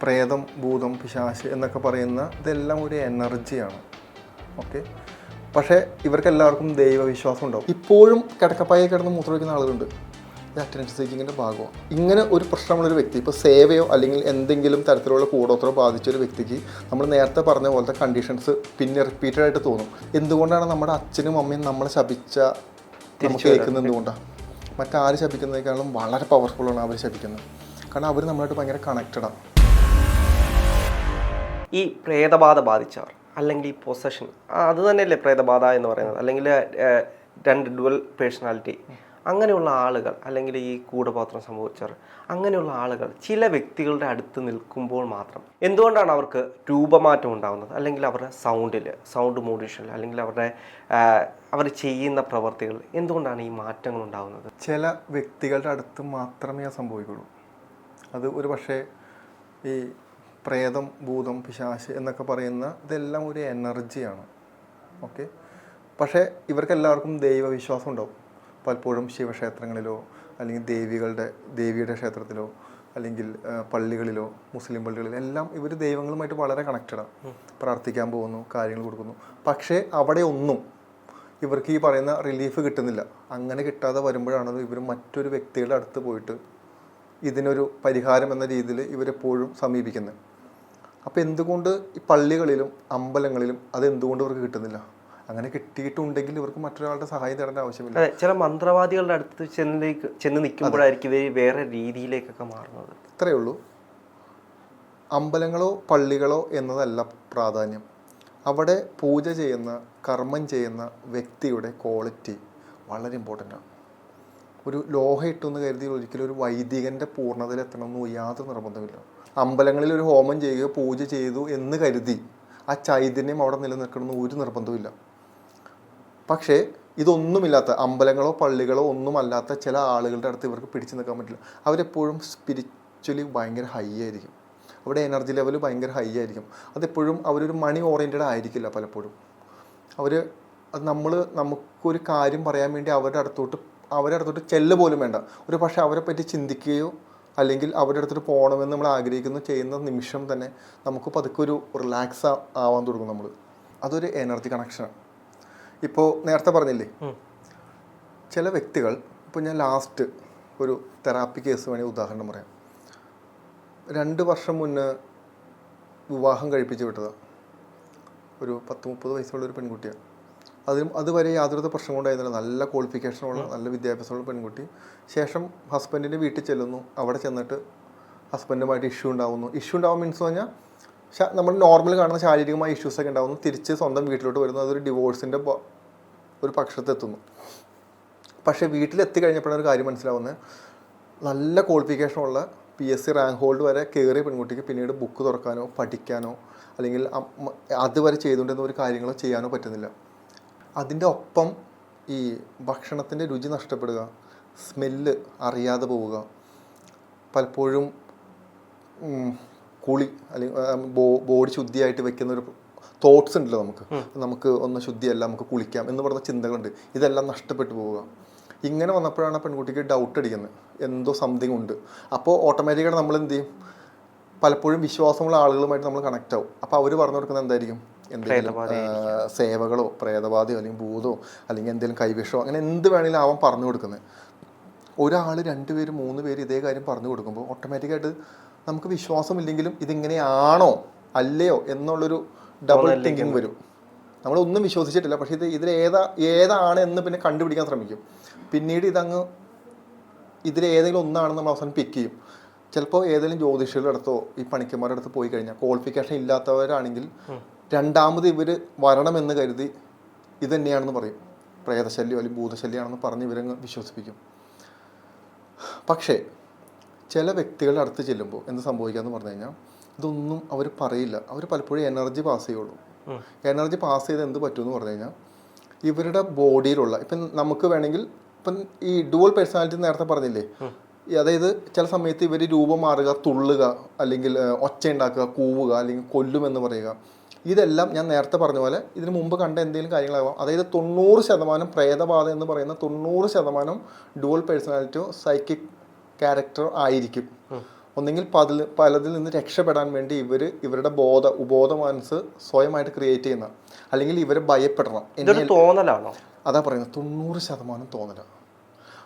പ്രേതം ഭൂതം പിശാശ് എന്നൊക്കെ പറയുന്ന ഇതെല്ലാം ഒരു എനർജിയാണ് ഓക്കെ പക്ഷേ ഇവർക്കെല്ലാവർക്കും ദൈവവിശ്വാസം ഉണ്ടാവും. ഇപ്പോഴും കിടക്കപ്പായി കിടന്ന് മൂത്രമൊഴിക്കുന്ന ആളുകളുണ്ട്. ഇത് അറ്റൻഡൻസ് സീക്കിങ്ങിന്റെ ഭാഗമാണ്. ഇങ്ങനെ ഒരു പ്രശ്നമുള്ളൊരു വ്യക്തി ഇപ്പോൾ സേവയോ അല്ലെങ്കിൽ എന്തെങ്കിലും തരത്തിലുള്ള കൂടോത്രോ ബാധിച്ച ഒരു വ്യക്തിക്ക് നമ്മൾ നേരത്തെ പറഞ്ഞ പോലത്തെ കണ്ടീഷൻസ് പിന്നെ റിപ്പീറ്റഡ് ആയിട്ട് തോന്നും. എന്തുകൊണ്ടാണ് നമ്മുടെ അച്ഛനും അമ്മയും നമ്മളെ ശപിച്ച നമുക്ക് കേൾക്കുന്നത് എന്തുകൊണ്ടാണ് മറ്റാര് ശപിക്കുന്നതിനേക്കാളും വളരെ പവർഫുള്ളാണ് അവർ ശപിക്കുന്നത്. കാരണം അവർ നമ്മളായിട്ട് ഭയങ്കര കണക്റ്റഡാണ് ഈ പ്രേതബാധ ബാധിച്ചവർ അല്ലെങ്കിൽ ഈ പൊസഷൻ അത് തന്നെയല്ലേ പ്രേതബാധ എന്ന് പറയുന്നത്? അല്ലെങ്കിൽ രണ്ട് ഡുവൽ പേഴ്സണാലിറ്റി അങ്ങനെയുള്ള ആളുകൾ അല്ലെങ്കിൽ ഈ കൂടപാത്രം സംഭവിച്ചവർ അങ്ങനെയുള്ള ആളുകൾ ചില വ്യക്തികളുടെ അടുത്ത് നിൽക്കുമ്പോൾ മാത്രം എന്തുകൊണ്ടാണ് അവർക്ക് രൂപമാറ്റം ഉണ്ടാകുന്നത് അല്ലെങ്കിൽ അവരുടെ സൗണ്ടിൽ സൗണ്ട് മോഡ്യൂഷനിൽ അല്ലെങ്കിൽ അവരുടെ അവർ ചെയ്യുന്ന പ്രവർത്തികൾ എന്തുകൊണ്ടാണ് ഈ മാറ്റങ്ങൾ ഉണ്ടാകുന്നത് ചില വ്യക്തികളുടെ അടുത്ത് മാത്രമേ സംഭവിക്കുള്ളൂ. അത് ഒരു പക്ഷേ ഈ പ്രേതം ഭൂതം പിശാശ് എന്നൊക്കെ പറയുന്ന ഇതെല്ലാം ഒരു എനർജിയാണ് ഓക്കെ പക്ഷേ ഇവർക്കെല്ലാവർക്കും ദൈവവിശ്വാസം ഉണ്ടാവും. പലപ്പോഴും ശിവക്ഷേത്രങ്ങളിലോ അല്ലെങ്കിൽ ദേവികളുടെ ദേവിയുടെ ക്ഷേത്രത്തിലോ അല്ലെങ്കിൽ പള്ളികളിലോ മുസ്ലിം പള്ളികളിലോ എല്ലാം ഇവർ ദൈവങ്ങളുമായിട്ട് വളരെ കണക്റ്റഡാണ് പ്രാർത്ഥിക്കാൻ പോകുന്നു കാര്യങ്ങൾ കൊടുക്കുന്നു. പക്ഷേ അവിടെ ഒന്നും ഇവർക്ക് ഈ പറയുന്ന റിലീഫ് കിട്ടുന്നില്ല. അങ്ങനെ കിട്ടാതെ വരുമ്പോഴാണ് ഇവർ മറ്റൊരു വ്യക്തികളുടെ അടുത്ത് പോയിട്ട് ഇതിനൊരു പരിഹാരം എന്ന രീതിയിൽ ഇവരെപ്പോഴും സമീപിക്കുന്നത്. അപ്പോൾ എന്തുകൊണ്ട് ഈ പള്ളികളിലും അമ്പലങ്ങളിലും അത് എന്തുകൊണ്ട് ഇവർക്ക് കിട്ടുന്നില്ല? അങ്ങനെ കിട്ടിയിട്ടുണ്ടെങ്കിൽ ഇവർക്ക് മറ്റൊരാളുടെ സഹായം തേടേണ്ട ആവശ്യമില്ല. അതെ ചില മന്ത്രവാദികളുടെ അടുത്ത് ചെന്നിലേക്ക് ചെന്ന് നിൽക്കുമ്പോഴായിരിക്കും ഇവർ വേറെ രീതിയിലേക്കൊക്കെ മാറുന്നത്. ഇത്രയേ ഉള്ളൂ. അമ്പലങ്ങളോ പള്ളികളോ എന്നതല്ല പ്രാധാന്യം. അവിടെ പൂജ ചെയ്യുന്ന കർമ്മം ചെയ്യുന്ന വ്യക്തിയുടെ ക്വാളിറ്റി വളരെ ഇമ്പോർട്ടന്റ് ആണ്. ഒരു ലോഹ ഇട്ടെന്ന് കരുതി ഒരിക്കലും ഒരു വൈദികന്റെ പൂർണതയിൽ എത്തണമെന്ന് യാതൊരു നിർബന്ധമില്ല അമ്പലങ്ങളിൽ ഒരു ഹോമം ചെയ്യുകയോ പൂജ ചെയ്തു എന്ന് കരുതി ആ ചൈതന്യം അവിടെ നിലനിൽക്കണമെന്ന് ഒരു നിർബന്ധവുമില്ല. പക്ഷേ ഇതൊന്നുമില്ലാത്ത അമ്പലങ്ങളോ പള്ളികളോ ഒന്നുമല്ലാത്ത ചില ആളുകളുടെ അടുത്ത് ഇവർക്ക് പിടിച്ചു നിൽക്കാൻ പറ്റില്ല. അവരെപ്പോഴും സ്പിരിച്വലി ഭയങ്കര ഹൈ ആയിരിക്കും. അവരുടെ എനർജി ലെവൽ ഭയങ്കര ഹൈ ആയിരിക്കും. അതെപ്പോഴും അവരൊരു മണി ഓറിയന്റഡ് ആയിരിക്കില്ല പലപ്പോഴും. അവർ നമ്മൾ നമുക്കൊരു കാര്യം പറയാൻ വേണ്ടി അവരുടെ അടുത്തോട്ട് അവരുടെ അടുത്തോട്ട് ചെല്ല് പോലും വേണ്ട. ഒരു പക്ഷേ അവരെ പറ്റി ചിന്തിക്കുകയോ അല്ലെങ്കിൽ അവരുടെ അടുത്തിട്ട് പോകണമെന്ന് നമ്മൾ ആഗ്രഹിക്കുന്നു ചെയ്യുന്ന നിമിഷം തന്നെ നമുക്ക് പതുക്കെ ഒരു റിലാക്സ് ആവാൻ തുടങ്ങും നമ്മൾ അതൊരു എനർജി കണക്ഷനാണ് ഇപ്പോൾ നേരത്തെ പറഞ്ഞില്ലേ? ചില വ്യക്തികൾ ഇപ്പോൾ ഞാൻ ലാസ്റ്റ് ഒരു തെറാപ്പി കേസ് വേണമെങ്കിൽ ഉദാഹരണം പറയാം. രണ്ട് വർഷം മുന്നേ വിവാഹം കഴിപ്പിച്ച് വിട്ടതാണ് ഒരു പത്ത് മുപ്പത് വയസ്സുള്ള ഒരു പെൺകുട്ടിയാണ്. അതിലും അതുവരെ യാതൊരു പ്രശ്നം ഉണ്ടായിരുന്നില്ല. നല്ല ക്വാളിഫിക്കേഷനുള്ള നല്ല വിദ്യാഭ്യാസമുള്ള പെൺകുട്ടി. ശേഷം ഹസ്ബൻഡിന്റെ വീട്ടിൽ ചെല്ലുന്നു. അവിടെ ചെന്നിട്ട് ഹസ്ബൻഡുമായിട്ട് ഇഷ്യൂ ഉണ്ടാവുന്നു. ഇഷ്യൂ ഉണ്ടാവും മീൻസ് പറഞ്ഞാൽ നമ്മൾ നോർമൽ കാണുന്ന ശാരീരികമായ ഇഷ്യൂസ് ഒക്കെ ഉണ്ടാവുന്നു. തിരിച്ച് സ്വന്തം വീട്ടിലോട്ട് വരുന്നു. അതൊരു ഡിവോഴ്സിന്റെ ഒരു പക്ഷത്തെത്തുന്നു പക്ഷേ വീട്ടിലെത്തി കഴിഞ്ഞപ്പോഴാണ് ഒരു കാര്യം മനസ്സിലാവുന്നത്. നല്ല ക്വാളിഫിക്കേഷനുള്ള P S C rank hold വരെ കയറിയ പെൺകുട്ടിക്ക് പിന്നീട് ബുക്ക് തുറക്കാനോ പഠിക്കാനോ അല്ലെങ്കിൽ അതുവരെ ചെയ്തുകൊണ്ടിരുന്ന ഒരു കാര്യങ്ങളോ ചെയ്യാനോ പറ്റുന്നില്ല. അതിന്റെ ഒപ്പം ഈ ഭക്ഷണത്തിന്റെ രുചി നഷ്ടപ്പെടുക സ്മെല്ല് അറിയാതെ പോവുക പലപ്പോഴും കുളി അല്ലെങ്കിൽ ബോഡി ശുദ്ധിയായിട്ട് വെക്കുന്ന ഒരു തോട്ട്സ് ഉണ്ടല്ലോ നമുക്ക്. നമുക്ക് ഒന്ന് ശുദ്ധിയല്ല നമുക്ക് കുളിക്കാം എന്ന് പറഞ്ഞ ചിന്തകളുണ്ട്. ഇതെല്ലാം നഷ്ടപ്പെട്ടു പോവുക. ഇങ്ങനെ വന്നപ്പോഴാണ് പെൺകുട്ടിക്ക് ഡൗട്ട് അടിക്കുന്നത്. എന്തോ സംതിങ് ഉണ്ട്. അപ്പോൾ ഓട്ടോമാറ്റിക്കായിട്ട് നമ്മൾ എന്ത് ചെയ്യും? പലപ്പോഴും വിശ്വാസമുള്ള ആളുകളുമായിട്ട് നമ്മൾ കണക്ട് ആവും. അപ്പോൾ അവർ പറഞ്ഞു കൊടുക്കുന്നത് എന്തായിരിക്കും? എന്തെങ്കിലും സേവകളോ പ്രേതബാധയോ അല്ലെങ്കിൽ ഭൂതോ അല്ലെങ്കിൽ എന്തെങ്കിലും കൈവിഷമോ അങ്ങനെ എന്ത് വേണമെങ്കിലും അവൻ പറഞ്ഞു കൊടുക്കുന്നത്. ഒരാൾ രണ്ട് പേര് മൂന്ന് പേര് ഇതേ കാര്യം പറഞ്ഞു കൊടുക്കുമ്പോൾ ഓട്ടോമാറ്റിക്കായിട്ട് നമുക്ക് വിശ്വാസമില്ലെങ്കിലും ഇതിങ്ങനെയാണോ അല്ലയോ എന്നുള്ളൊരു ഡബിൾ തിങ്കിങ് വരും. നമ്മളൊന്നും വിശ്വസിച്ചിട്ടില്ല പക്ഷേ ഇത് ഇതിൽ ഏതാ ഏതാണ് എന്ന് പിന്നെ കണ്ടുപിടിക്കാൻ ശ്രമിക്കും. പിന്നീട് ഇതങ്ങ് ഇതിൽ ഏതെങ്കിലും ഒന്നാണെന്ന് നമ്മൾ അവസാനം പിക്ക് ചെയ്യും. ചിലപ്പോൾ ഏതെങ്കിലും ജ്യോതിഷികളുടെ അടുത്തോ ഈ പണിക്കന്മാരുടെ അടുത്ത് പോയി കഴിഞ്ഞാൽ ക്വാളിഫിക്കേഷൻ ഇല്ലാത്തവരാണെങ്കിൽ രണ്ടാമത് ഇവർ വരണമെന്ന് കരുതി ഇത് തന്നെയാണെന്ന് പറയും. പ്രേതശല്യം അല്ലെങ്കിൽ ഭൂതശല്യമാണെന്ന് പറഞ്ഞ് ഇവരങ്ങ് വിശ്വസിപ്പിക്കും. പക്ഷേ ചില വ്യക്തികളുടെ അടുത്ത് ചെല്ലുമ്പോൾ എന്ത് സംഭവിക്കാന്ന് പറഞ്ഞു കഴിഞ്ഞാൽ ഇതൊന്നും അവർ പറയില്ല. അവർ പലപ്പോഴും എനർജി പാസ് ചെയ്യുള്ളൂ. എനർജി പാസ് ചെയ്ത് എന്ത് പറ്റുമെന്ന് പറഞ്ഞു കഴിഞ്ഞാൽ ഇവരുടെ ബോഡിയിലുള്ള ഇപ്പം നമുക്ക് വേണമെങ്കിൽ ഇപ്പം ഈ ഡുവൽ പേഴ്സണാലിറ്റി നേരത്തെ പറഞ്ഞില്ലേ? അതായത് ചില സമയത്ത് ഇവർ രൂപം മാറുക തുള്ളുക അല്ലെങ്കിൽ ഒച്ച ഉണ്ടാക്കുക കൂവുക അല്ലെങ്കിൽ കൊല്ലുമെന്ന് പറയുക. ഇതെല്ലാം ഞാൻ നേരത്തെ പറഞ്ഞ പോലെ ഇതിന് മുമ്പ് കണ്ട എന്തെങ്കിലും കാര്യങ്ങളാവാം. അതായത് തൊണ്ണൂറ് ശതമാനം പ്രേതബാധ എന്ന് പറയുന്ന തൊണ്ണൂറ് ശതമാനം ഡുവൽ പേഴ്സണാലിറ്റിയോ സൈക്കിക് ക്യാരക്ടറോ ആയിരിക്കും. ഒന്നെങ്കിൽ പതിൽ പലതിൽ നിന്ന് രക്ഷപ്പെടാൻ വേണ്ടി ഇവർ ഇവരുടെ ബോധ ഉബോധ മനസ്സ് സ്വയമായിട്ട് ക്രിയേറ്റ് ചെയ്യുന്ന അല്ലെങ്കിൽ ഇവരെ ഭയപ്പെടണം തോന്നലാണോ? അതാ പറയുന്നത് തൊണ്ണൂറ് ശതമാനം തോന്നലാണ്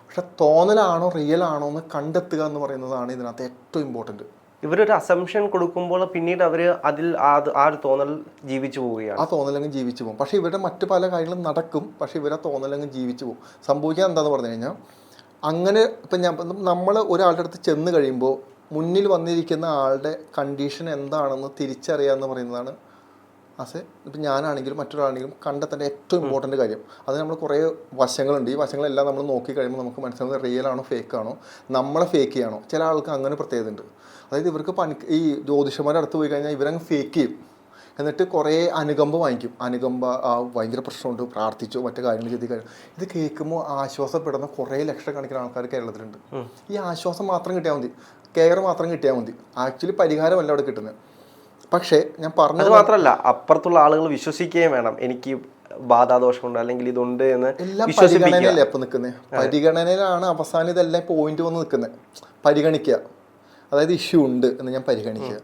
പക്ഷെ തോന്നലാണോ റിയൽ ആണോ എന്ന് കണ്ടെത്തുക എന്ന് പറയുന്നതാണ് ഇതിനകത്ത് ഏറ്റവും ഇമ്പോർട്ടന്റ് ഇവരൊരു അസംഷൻ കൊടുക്കുമ്പോൾ പിന്നീട് അവർ അതിൽ ആ- ഒരു തോന്നൽ ജീവിച്ചു പോവുകയാണ്. ആ തോന്നലങ്ങ് ജീവിച്ചു പോകും. പക്ഷേ ഇവരുടെ മറ്റു പല കാര്യങ്ങളും നടക്കും. പക്ഷേ ഇവരെ തോന്നലങ്ങ് ജീവിച്ചു പോകും. സംഭവിക്കാൻ എന്താന്ന് പറഞ്ഞു കഴിഞ്ഞാൽ അങ്ങനെ ഇപ്പം ഞാൻ നമ്മൾ ഒരാളുടെ അടുത്ത് ചെന്ന് കഴിയുമ്പോൾ മുന്നിൽ വന്നിരിക്കുന്ന ആളുടെ കണ്ടീഷൻ എന്താണെന്ന് തിരിച്ചറിയാമെന്ന് പറയുന്നതാണ് ആസ് എ ഇപ്പം ഞാനാണെങ്കിലും മറ്റൊരാളാണെങ്കിലും കണ്ടെത്തേണ്ട ഏറ്റവും ഇമ്പോർട്ടന്റ് കാര്യം. അത് നമ്മൾ കുറേ വശങ്ങളുണ്ട്. ഈ വശങ്ങളെല്ലാം നമ്മൾ നോക്കി കഴിയുമ്പോൾ നമുക്ക് മനസ്സിലാവുന്നത് റിയൽ ആണോ ഫേക്ക് ആണോ നമ്മളെ ഫേക്ക് ചെയ്യാണോ. ചില ആൾക്ക് അങ്ങനെ പ്രത്യേകത ഉണ്ട്. അതായത് ഇവർക്ക് പനി ഈ ജ്യോതിഷന്മാരുടെ അടുത്ത് പോയി കഴിഞ്ഞാൽ ഇവരങ്ങ് ഫേക്ക് ചെയ്യും. എന്നിട്ട് കുറേ അനുകമ്പ വാങ്ങിക്കും. അനുകമ്പ ആ ഭയങ്കര പ്രശ്നമുണ്ട്. പ്രാർത്ഥിച്ചോ മറ്റു കാര്യങ്ങൾ ചെയ്ത് കഴിഞ്ഞു ഇത് കേൾക്കുമ്പോൾ ആശ്വാസപ്പെടുന്ന കുറേ ലക്ഷക്കണക്കിന് ആൾക്കാർ കേരളത്തിലുണ്ട്. ഈ ആശ്വാസം മാത്രം കിട്ടിയാൽ മതി. കെയർ മാത്രം കിട്ടിയാൽ മതി. ആക്ച്വലി പരിഹാരമല്ല അവിടെ കിട്ടുന്നത്. പക്ഷേ ഞാൻ പറഞ്ഞത് മാത്രമല്ല അപ്പുറത്തുള്ള ആളുകൾ വിശ്വസിക്കുകയും വേണം. എനിക്ക് ബാധാദോഷമുണ്ട് അല്ലെങ്കിൽ ഇതുണ്ട് എന്ന് എല്ലാം അപ്പൊ നിൽക്കുന്നത് പരിഗണനയിലാണ് അവസാനം ഇതെല്ലാം പോയിന്റ് വന്ന് നിൽക്കുന്നത് പരിഗണിക്കുക. അതായത് ഇഷ്യൂ ഉണ്ട് എന്ന് ഞാൻ പരിഗണിക്കുക.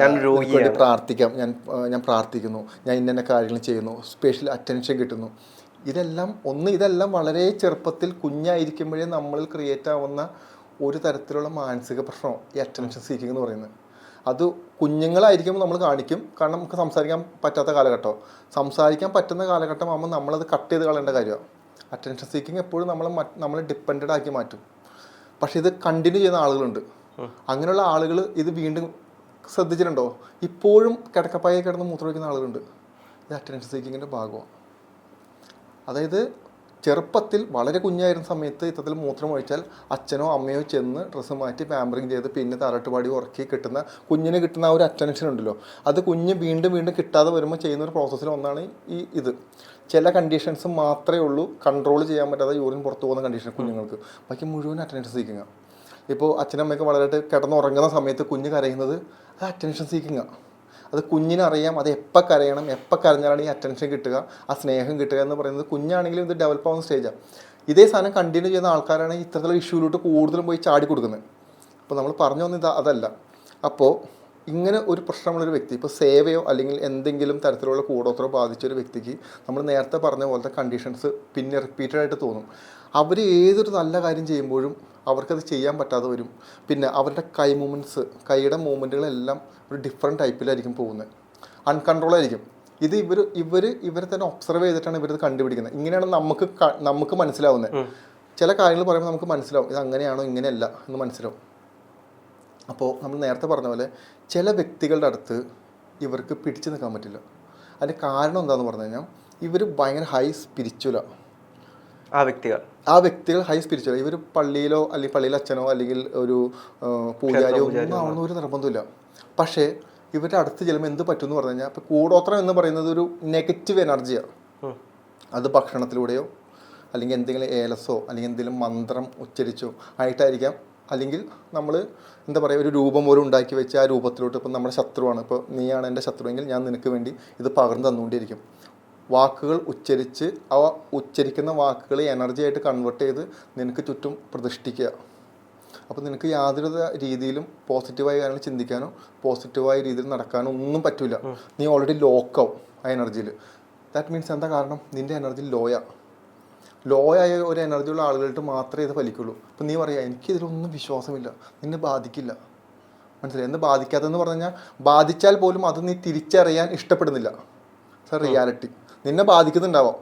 ഞാൻ വേണ്ടി പ്രാർത്ഥിക്കാം. ഞാൻ ഞാൻ പ്രാർത്ഥിക്കുന്നു. ഞാൻ ഇന്ന കാര്യങ്ങൾ ചെയ്യുന്നു. സ്പെഷ്യൽ അറ്റൻഷൻ കിട്ടുന്നു. ഇതെല്ലാം ഒന്ന് ഇതെല്ലാം വളരെ ചെറുപ്പത്തിൽ കുഞ്ഞായിരിക്കുമ്പോഴേ നമ്മളിൽ ക്രിയേറ്റ് ആവുന്ന ഒരു തരത്തിലുള്ള മാനസിക പ്രശ്നം ഈ അറ്റൻഷൻ സീക്കിംഗ് എന്ന് പറയുന്നത്. അത് കുഞ്ഞുങ്ങളായിരിക്കുമ്പോൾ നമ്മൾ കാണിക്കും. കാരണം നമുക്ക് സംസാരിക്കാൻ പറ്റാത്ത കാലഘട്ടം. സംസാരിക്കാൻ പറ്റുന്ന കാലഘട്ടം ആകുമ്പോൾ നമ്മളത് കട്ട് ചെയ്ത് കളയേണ്ട കാര്യമാണ് അറ്റൻഷൻ സീക്കിങ് എപ്പോഴും നമ്മൾ നമ്മൾ നമ്മളെ ഡിപ്പെൻഡഡ് ആക്കി മാറ്റും. പക്ഷെ ഇത് കണ്ടിന്യൂ ചെയ്യുന്ന ആളുകളുണ്ട്. അങ്ങനെയുള്ള ആളുകൾ ഇത് വീണ്ടും ശ്രദ്ധിച്ചിട്ടുണ്ടോ? ഇപ്പോഴും കിടക്കപ്പായ കിടന്ന് മൂത്രമൊഴിക്കുന്ന ആളുകളുണ്ട്. ഇത് അറ്റൻഷൻ സീക്കിങ്ങിന്റെ ഭാഗമാണ് അതായത് ചെറുപ്പത്തിൽ വളരെ കുഞ്ഞായിരുന്ന സമയത്ത് ഇത്തരത്തിൽ മൂത്രം ഒഴിച്ചാൽ അച്ഛനോ അമ്മയോ ചെന്ന് ഡ്രസ്സ് മാറ്റി പാമ്പറിങ് ചെയ്ത് പിന്നെ താരാട്ടുപാടി ഉറക്കി കിട്ടുന്ന കുഞ്ഞിന് കിട്ടുന്ന ആ ഒരു അറ്റൻഷൻ ഉണ്ടല്ലോ. അത് കുഞ്ഞ് വീണ്ടും വീണ്ടും കിട്ടാതെ വരുമ്പോൾ ചെയ്യുന്ന ഒരു പ്രോസസ്സിൽ ഒന്നാണ് ഈ ഇത്. ചില കണ്ടീഷൻസ് മാത്രമേ ഉള്ളൂ. കൺട്രോൾ ചെയ്യാൻ പറ്റാതെ യൂറിൻ പുറത്തു പോകുന്ന കണ്ടീഷൻ കുഞ്ഞുങ്ങൾക്ക്. ബാക്കി മുഴുവൻ അറ്റൻഷൻ സീക്കിങ്ങാണ് ഇപ്പോൾ അച്ഛനമ്മയൊക്കെ വളരെ കിടന്നുറങ്ങുന്ന സമയത്ത് കുഞ്ഞ് കരയുന്നത് അത് അറ്റൻഷൻ സീക്കിങ്ങാണ് അത് കുഞ്ഞിനറിയാം അത് എപ്പോൾ കരയണം എപ്പോൾ കരഞ്ഞാലാണ് ഈ അറ്റൻഷൻ കിട്ടുക ആ സ്നേഹം കിട്ടുക എന്ന് പറയുന്നത്. കുഞ്ഞാണെങ്കിലും ഇത് ഡെവലപ്പ് ആവുന്ന സ്റ്റേജാണ് ഇതേ സാധനം കണ്ടിന്യൂ ചെയ്യുന്ന ആൾക്കാരാണ് ഇത്തരത്തിലുള്ള ഇഷ്യൂലോട്ട് കൂടുതലും പോയി ചാടി കൊടുക്കുന്നത്. അപ്പോൾ നമ്മൾ പറഞ്ഞു വന്നത് അതല്ല. അപ്പോൾ ഇങ്ങനെ ഒരു പ്രശ്നമുള്ളൊരു വ്യക്തി ഇപ്പോൾ സേവയോ അല്ലെങ്കിൽ എന്തെങ്കിലും തരത്തിലുള്ള കൂടോത്രോ ബാധിച്ച ഒരു വ്യക്തിക്ക് നമ്മൾ നേരത്തെ പറഞ്ഞ പോലത്തെ കണ്ടീഷൻസ് പിന്നെ റിപ്പീറ്റഡ് ആയിട്ട് തോന്നും. അവർ ഏതൊരു നല്ല കാര്യം ചെയ്യുമ്പോഴും അവർക്കത് ചെയ്യാൻ പറ്റാതെ വരും. പിന്നെ അവരുടെ കൈ മൂവ്മെന്റ്സ് കൈയുടെ മൂവ്മെന്റുകളെല്ലാം ഒരു ഡിഫറെന്റ് ടൈപ്പിലായിരിക്കും പോകുന്നത്. അൺകൺട്രോൾ ആയിരിക്കും. ഇത് ഇവർ ഇവർ ഇവരെ തന്നെ ഒബ്സർവ് ചെയ്തിട്ടാണ് ഇവരത് കണ്ടുപിടിക്കുന്നത്. ഇങ്ങനെയാണ് നമുക്ക് നമുക്ക് മനസ്സിലാവുന്നത്. ചില കാര്യങ്ങൾ പറയുമ്പോൾ നമുക്ക് മനസ്സിലാവും. ഇത് അങ്ങനെയാണോ ഇങ്ങനെയല്ല എന്ന് മനസ്സിലാവും. അപ്പോൾ നമ്മൾ നേരത്തെ പറഞ്ഞ പോലെ ചില വ്യക്തികളുടെ അടുത്ത് ഇവർക്ക് പിടിച്ചു നിൽക്കാൻ പറ്റില്ല. അതിന്റെ കാരണം എന്താണെന്ന് പറഞ്ഞു കഴിഞ്ഞാൽ ഇവർ ഭയങ്കര ഹൈ സ്പിരിച്വലാണ് ആ വ്യക്തികൾ. ആ വ്യക്തികൾ ഹൈ സ്പിരിച്വൽ ഇവർ പള്ളിയിലോ അല്ലെങ്കിൽ പള്ളിയിലെ അച്ഛനോ അല്ലെങ്കിൽ ഒരു പൂജാരിയോ ഒന്നും ആവണമെന്ന് ഒരു നിർബന്ധമില്ല പക്ഷേ ഇവരുടെ അടുത്ത് ചെല്ലുമ്പോൾ എന്ത് പറ്റും എന്ന് പറഞ്ഞു കഴിഞ്ഞാൽ ഇപ്പോൾ കൂടോത്രം എന്ന് പറയുന്നത് ഒരു നെഗറ്റീവ് എനർജിയാണ്. അത് ഭക്ഷണത്തിലൂടെയോ അല്ലെങ്കിൽ എന്തെങ്കിലും ഏലസോ അല്ലെങ്കിൽ എന്തെങ്കിലും മന്ത്രം ഉച്ചരിച്ചോ ആയിട്ടായിരിക്കാം. അല്ലെങ്കിൽ നമ്മൾ എന്താ പറയുക ഒരു രൂപം പോലും ഉണ്ടാക്കി വെച്ച് ആ രൂപത്തിലോട്ട് ഇപ്പം നമ്മുടെ ശത്രുവാണ്. ഇപ്പോൾ നീയാണ് എന്റെ ശത്രുവെങ്കിൽ ഞാൻ നിനക്ക് വേണ്ടി ഇത് പകർന്നു തന്നുകൊണ്ടിരിക്കും. വാക്കുകൾ ഉച്ചരിച്ച് അവ ഉച്ചരിക്കുന്ന വാക്കുകളെ എനർജി ആയിട്ട് കൺവേർട്ട് ചെയ്ത് നിനക്ക് ചുറ്റും പ്രതിഷ്ഠിക്കുക. അപ്പോൾ നിനക്ക് യാതൊരു രീതിയിലും പോസിറ്റീവായ കാര്യങ്ങൾ ചിന്തിക്കാനോ പോസിറ്റീവായ രീതിയിൽ നടക്കാനോ ഒന്നും പറ്റില്ല നീ ഓൾറെഡി ലോക്കാവും ആ എനർജിയിൽ ദാറ്റ് മീൻസ് എന്താ കാരണം? നിന്റെ എനർജി ലോയാ ആയ ഒരു എനർജി ഉള്ള ആളുകൾക്ക് മാത്രമേ ഇത് ഫലിക്കുള്ളൂ. അപ്പം നീ പറയാ എനിക്കിതിലൊന്നും വിശ്വാസമില്ല. നിന്നെ ബാധിക്കില്ല. മനസ്സിലായി? എന്ന് ബാധിക്കാത്തതെന്ന് പറഞ്ഞു കഴിഞ്ഞാൽ ബാധിച്ചാൽ പോലും അത് നീ തിരിച്ചറിയാൻ ഇഷ്ടപ്പെടുന്നില്ല. സർ റിയാലിറ്റി നിന്നെ ബാധിക്കുന്നുണ്ടാവാം.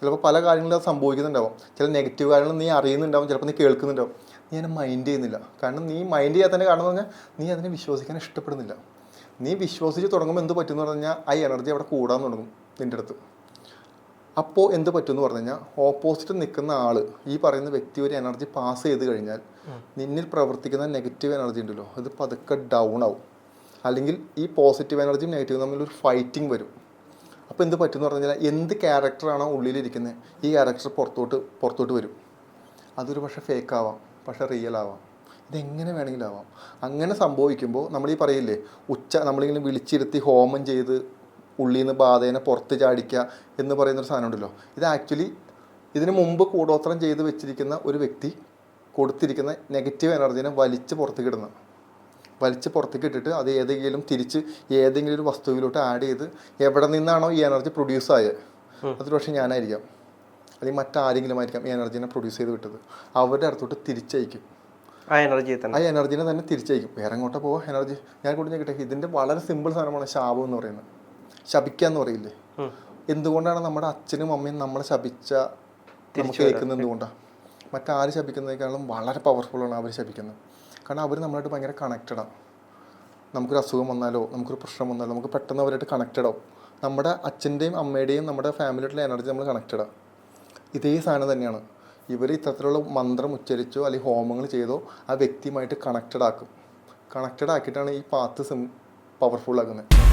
ചിലപ്പോൾ പല കാര്യങ്ങളും അത് സംഭവിക്കുന്നുണ്ടാവും. ചില നെഗറ്റീവ് കാര്യങ്ങൾ നീ അറിയുന്നുണ്ടാവും. ചിലപ്പോൾ നീ കേൾക്കുന്നുണ്ടാവും. നീ അതിനെ മൈൻഡ് ചെയ്യുന്നില്ല. കാരണം നീ മൈൻഡ് ചെയ്യാത്തതിന്റെ കാരണം എന്ന് പറഞ്ഞാൽ നീ അതിനെ വിശ്വസിക്കാൻ ഇഷ്ടപ്പെടുന്നില്ല. നീ വിശ്വസിച്ച് തുടങ്ങുമ്പോൾ എന്ത് പറ്റും എന്ന് പറഞ്ഞു കഴിഞ്ഞാൽ ആ എനർജി അവിടെ കൂടാൻ തുടങ്ങും നിന്റെ അടുത്ത്. അപ്പോൾ എന്ത് പറ്റുമെന്ന് പറഞ്ഞു കഴിഞ്ഞാൽ ഓപ്പോസിറ്റ് നിൽക്കുന്ന ആൾ ഈ പറയുന്ന വ്യക്തി ഒരു എനർജി പാസ് ചെയ്ത് കഴിഞ്ഞാൽ നിന്നിൽ പ്രവർത്തിക്കുന്ന നെഗറ്റീവ് എനർജി ഉണ്ടല്ലോ. അത് പതുക്കെ ഡൗൺ ആവും. അല്ലെങ്കിൽ ഈ പോസിറ്റീവ് എനർജിയും നെഗറ്റീവും തമ്മിൽ ഒരു ഫൈറ്റിംഗ് വരും. അപ്പോൾ എന്ത് പറ്റുമെന്ന് പറഞ്ഞു കഴിഞ്ഞാൽ എന്ത് ക്യാരക്ടറാണോ ഉള്ളിലിരിക്കുന്നത് ഈ ക്യാരക്ടർ പുറത്തോട്ട് പുറത്തോട്ട് വരും. അതൊരു പക്ഷേ ഫേക്ക് ആവാം പക്ഷേ റിയൽ ആവാം. ഇതെങ്ങനെ വേണമെങ്കിലും ആവാം. അങ്ങനെ സംഭവിക്കുമ്പോൾ നമ്മൾ ഈ പറയില്ലേ ഉച്ച നമ്മളിങ്ങനെ വിളിച്ചിരുത്തി ഹോമം ചെയ്ത് ഉള്ളിൽ നിന്ന് ബാധേനെ പുറത്ത് ചാടിക്കുക എന്ന് പറയുന്നൊരു സാധനം ഉണ്ടല്ലോ. ഇത് ആക്ച്വലി ഇതിന് മുമ്പ് കൂടോത്രം ചെയ്ത് വെച്ചിരിക്കുന്ന ഒരു വ്യക്തി കൊടുത്തിരിക്കുന്ന നെഗറ്റീവ് എനർജീനെ വലിച്ച് പുറത്തേക്ക് ഇടുന്ന വലിച്ച് പുറത്തേക്ക് ഇട്ടിട്ട് അത് ഏതെങ്കിലും തിരിച്ച് ഏതെങ്കിലും ഒരു വസ്തുവിലോട്ട് ആഡ് ചെയ്ത് എവിടെ നിന്നാണോ ഈ എനർജി പ്രൊഡ്യൂസ് ആയത് അതൊരു പക്ഷേ ഞാനായിരിക്കാം. അല്ലെങ്കിൽ മറ്റാരെങ്കിലും ആയിരിക്കാം ഈ എനർജീനെ പ്രൊഡ്യൂസ് ചെയ്ത് വിട്ടത്. അവരുടെ അടുത്തോട്ട് തിരിച്ചയക്കും. ആ എനർജി തന്നെ. ആ എനർജീനെ തന്നെ തിരിച്ചയക്കും. വേറെ എങ്ങോട്ടാ പോവാ എനർജി ഞാൻ കൂടി കിട്ടെ ഇതിന്റെ വളരെ സിമ്പിൾ സാധനമാണ് ശാപം എന്ന് പറയുന്നത്. ശപിക്കുക എന്ന് പറയില്ലേ? എന്തുകൊണ്ടാണ് നമ്മുടെ അച്ഛനും അമ്മയും നമ്മളെ ശപിച്ച നമുക്ക് കേൾക്കുന്നത് എന്തുകൊണ്ടാണ് മറ്റാര് ശപിക്കുന്നതിനേക്കാളും വളരെ പവർഫുള്ളാണ് അവർ ശപിക്കുന്നത്. കാരണം അവർ നമ്മളായിട്ട് ഭയങ്കര കണക്റ്റഡാണ് നമുക്കൊരു അസുഖം വന്നാലോ നമുക്കൊരു പ്രശ്നം വന്നാലോ നമുക്ക് പെട്ടെന്ന് അവരായിട്ട് കണക്റ്റഡ് ആവും. നമ്മുടെ അച്ഛന്റെയും അമ്മയുടെയും നമ്മുടെ ഫാമിലിയായിട്ടുള്ള എനർജി നമ്മൾ കണക്റ്റഡാണ് ഇതേ സാധനം തന്നെയാണ്. ഇവർ ഇത്തരത്തിലുള്ള മന്ത്രം ഉച്ചരിച്ചോ അല്ലെങ്കിൽ ഹോമങ്ങൾ ചെയ്തോ ആ വ്യക്തിയുമായിട്ട് കണക്റ്റഡ് ആക്കും. കണക്റ്റഡ് ആക്കിയിട്ടാണ് ഈ പാത്ത് സിം പവർഫുൾ ആക്കുന്നത്.